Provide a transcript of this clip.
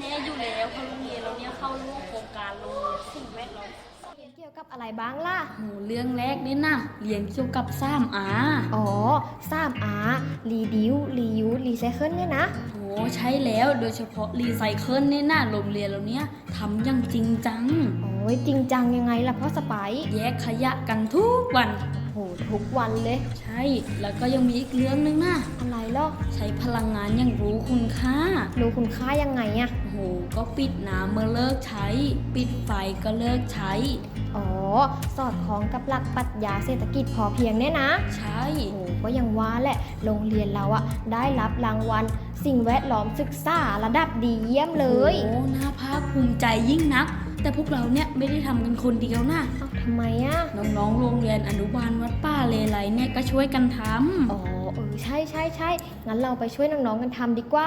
ร่วมโครงการโรงเรียนสิ่งแวดล้อมเรียนเกี่ยวกับอะไรบ้างล่ะ หนูเรื่องแรกนี่นะเรียนเกี่ยวกับซ้ำอาอ๋อสามอารีดิวรียูรีไซเคิลเนี่ยนะ โอ้ใช่แล้วโดยเฉพาะรีไซเคิลเนี่ยนะโรงเรียนเราเนี้ยทำอย่างจริงจัง โอ้ยจริงจังยังไงล่ะพ่อสไปซ์แยกขยะกันทุกวันโหทุกวันเลย ใช่ แล้วก็ยังมีอีกเรื่องหนึงนะอะไรหรอใช้พลังงานอย่างรู้คุณค่า รู้คุณค่ายังไงอะโอ้โห ก็ปิดน้ำเมื่อเลิกใช้ ปิดไฟก็เลิกใช้ อ๋อ สอดคล้องกับหลักปรัชญาเศรษฐกิจพอเพียงเนี่ยนะ ใช่ โอ้ก็ยังว่าแหละ โรงเรียนเราอะได้รับรางวัล สิ่งแวดล้อมศึกษาระดับดีเยี่ยมเลย โอ้ น่าภาคภูมิใจยิ่งนัก แต่พวกเราเนี่ยไม่ได้ทำกันคนเดียวนะ เอ้าทำไมอะ น้องๆ โรงเรียนอนุบาลวัดป่าเลไลเนี่ยก็ช่วยกันทำ อ๋อ เออ ใช่ใช่ใช่งั้นเราไปช่วยน้องๆกันทำดีกว่า